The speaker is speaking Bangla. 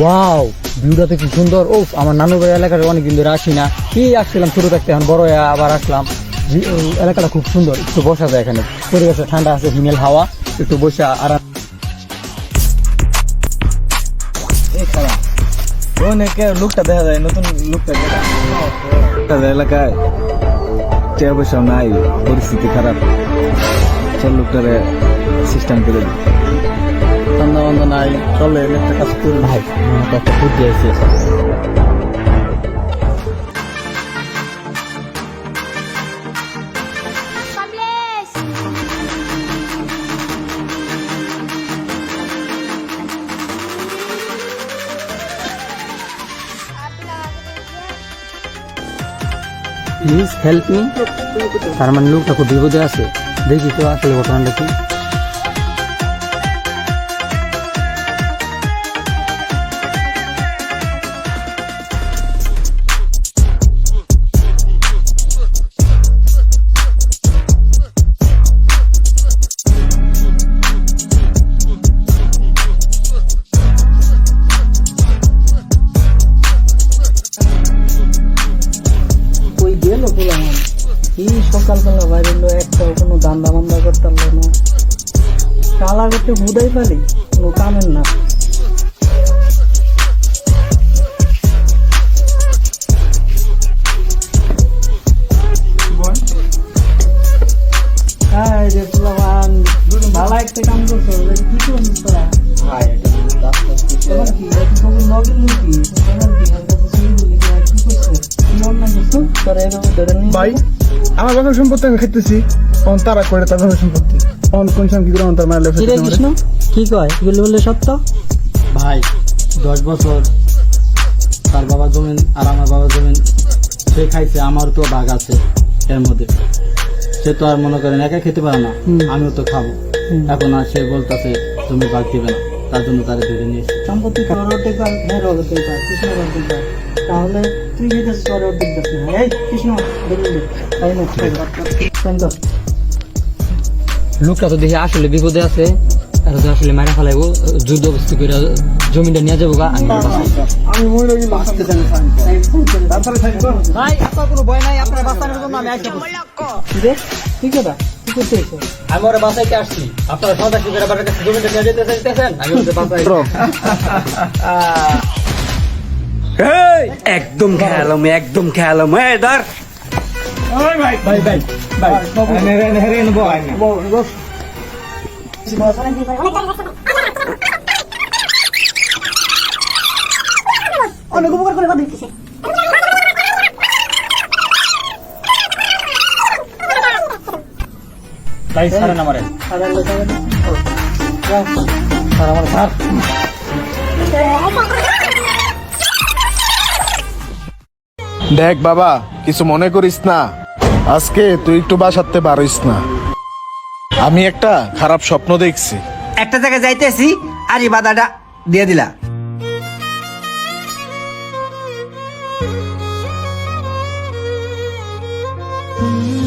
ওয়াও ভিউটা তো কি সুন্দর। ও আমার নানু বাড়ি এলাকার অনেকদিন ধরে আসি না। কি আসছিলাম, ছোট থাকতে এখন বড় হয়ে আবার আসলাম। এলাকাটা খুব সুন্দর। একটু বসা যায় এখানে। পরিবেশটা ঠান্ডা আছে, হিমেল হাওয়া। একটু বসে, আরাম। অনেকে লুকটা দেখা যায়, নতুন লুকটা দেখা এলাকায় টাকা পয়সা নাই, পরিস্থিতি খারাপ। সব লোকটারে সিস্টেম করে ঠান্ডা বান্ধা নাই চলে একটা কাজ করি। ভাই একটা বুদ্ধি আছে প্লিজ হেল্প মি তার মানে লোকটা খুব বিপদে আছে। দেখি তো আসলে ঘটনাটা কি। গেল বললাম কি সকালবেলা বাইরে হলো একটা কোনো দান্দা বান্দা করতে পারল না। কালা করতে হুদাই পারি কোনো কামের না। হ্যাঁ ভালো একটা কাম করছ ভাই আমার বাপের সম্পত্তি আমি খাইতেছি। অন তারা করে তার বাপের সম্পত্তি। অন কোন সাম কি করে অন তার কিরে কৃষ্ণ? কি কয়? এগুলো বললে সত্য? ভাই দশ বছর তার বাবা জমিন আর আমার বাবা জমিন সে খাইছে আমার তো ভাগ আছে এর মধ্যে। সে তো আর মনে করেন একা খেতে পারে না আমিও তো খাব। এখন আর সে বলতেছে তুমি বাঘ দিবে না। তার জন্য তারা ধরে নিয়েছে সম্পত্তি পার মেয়ের অর্ধেক পার কৃষ্ণের অর্ধেক তাহলে তুই যেটা অর্ধেক দিস না এই কৃষ্ণ তাই না? লোকটা তো দেখি আসলে বিপদে আছে। আর তো আসলে মারা ফেলাইবো। যুদ্ধ অবস্থা করে জমিটা নিয়ে যাব গা। আমি মনে করি বাঁচতে চাই তারপরে ভাই আপনার কোনো ভয় নাই আপনার বাঁচানোর জন্য আমি তুই কেটা তুই করতে এসে? আমি ওরা বাঁচাইতে আসছি। আপনারা সন্ত্রাসী করে বাবার কাছে জমিটা নিয়ে যেতে চাইতেছেন? আমি ওদের বাঁচাই একদম খেয়ালাম একদম খেয়ালাম এ ধর। ভাই ভাই ভাই ভাই। হেরে হেরে নেব আয় না। অনেক উপকার করে কথা দিতেছে দেখ বাবা কিছু মনে করিস না। আজকে তুই একটু বাসাতে পারিস না। আমি একটা খারাপ স্বপ্ন দেখছি। একটা জায়গায় যাইতেছি আর বাদাটা দিয়ে দিলা। Mm-hmm.